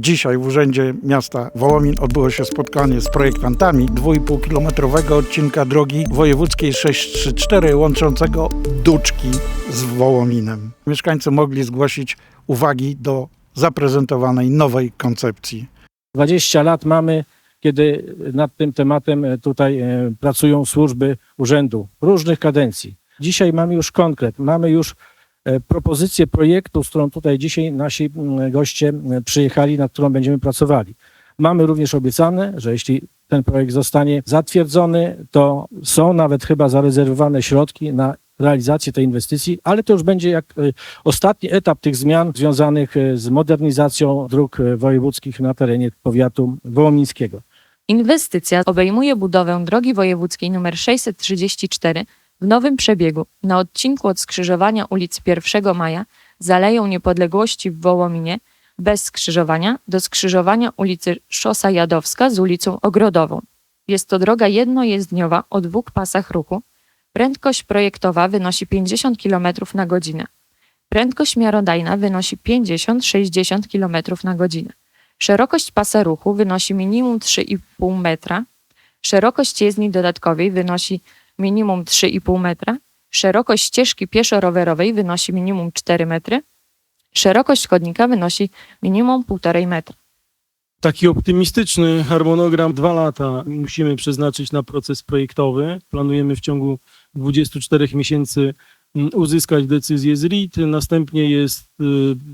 Dzisiaj w Urzędzie Miasta Wołomin odbyło się spotkanie z projektantami 2,5-kilometrowego odcinka drogi wojewódzkiej 634 łączącego Duczki z Wołominem. Mieszkańcy mogli zgłosić uwagi do zaprezentowanej nowej koncepcji. 20 lat mamy, kiedy nad tym tematem e, tutaj e, pracują służby urzędu różnych kadencji. Dzisiaj mamy już konkret, mamy już propozycję projektu, z którą tutaj dzisiaj nasi mm, goście m, przyjechali, nad którą będziemy pracowali. Mamy również obiecane, że jeśli ten projekt zostanie zatwierdzony, to są nawet chyba zarezerwowane środki na realizację tej inwestycji, ale to już będzie jak e, ostatni etap tych zmian związanych e, z modernizacją dróg e, wojewódzkich na terenie powiatu wołomińskiego. Inwestycja obejmuje budowę drogi wojewódzkiej nr 634 w nowym przebiegu na odcinku od skrzyżowania ulic 1 Maja z Aleją Niepodległości w Wołominie bez skrzyżowania do skrzyżowania ulicy Szosa Jadowska z ulicą Ogrodową. Jest to droga jednojezdniowa o dwóch pasach ruchu. Prędkość projektowa wynosi 50 km na godzinę. Prędkość miarodajna wynosi 50-60 km na godzinę. Szerokość pasa ruchu wynosi minimum 3,5 metra. Szerokość jezdni dodatkowej wynosi minimum 3,5 metra. Szerokość ścieżki pieszo-rowerowej wynosi minimum 4 metry. Szerokość chodnika wynosi minimum 1,5 metra. Taki optymistyczny harmonogram, dwa lata musimy przeznaczyć na proces projektowy. Planujemy w ciągu 24 miesięcy mm, uzyskać decyzję z RIT. Następnie jest y,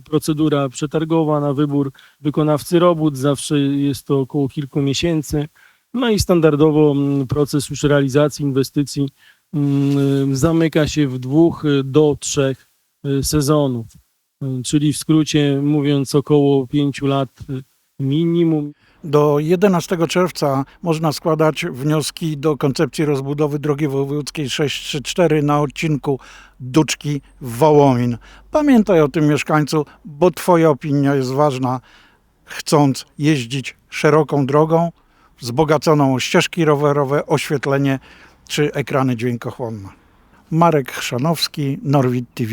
procedura przetargowa na wybór wykonawcy robót. Zawsze jest to około kilku miesięcy. No i standardowo mm, proces już realizacji inwestycji mm, zamyka się w dwóch do trzech y, sezonów. Y, Czyli w skrócie mówiąc około pięciu lat y, minimum. Do 11 czerwca można składać wnioski do koncepcji rozbudowy drogi wojewódzkiej 634 na odcinku Duczki Wołomin. Pamiętaj o tym mieszkańcu, bo Twoja opinia jest ważna, chcąc jeździć szeroką drogą, wzbogaconą o ścieżki rowerowe, oświetlenie czy ekrany dźwiękochłonne. Marek Chrzanowski, Norwid TV.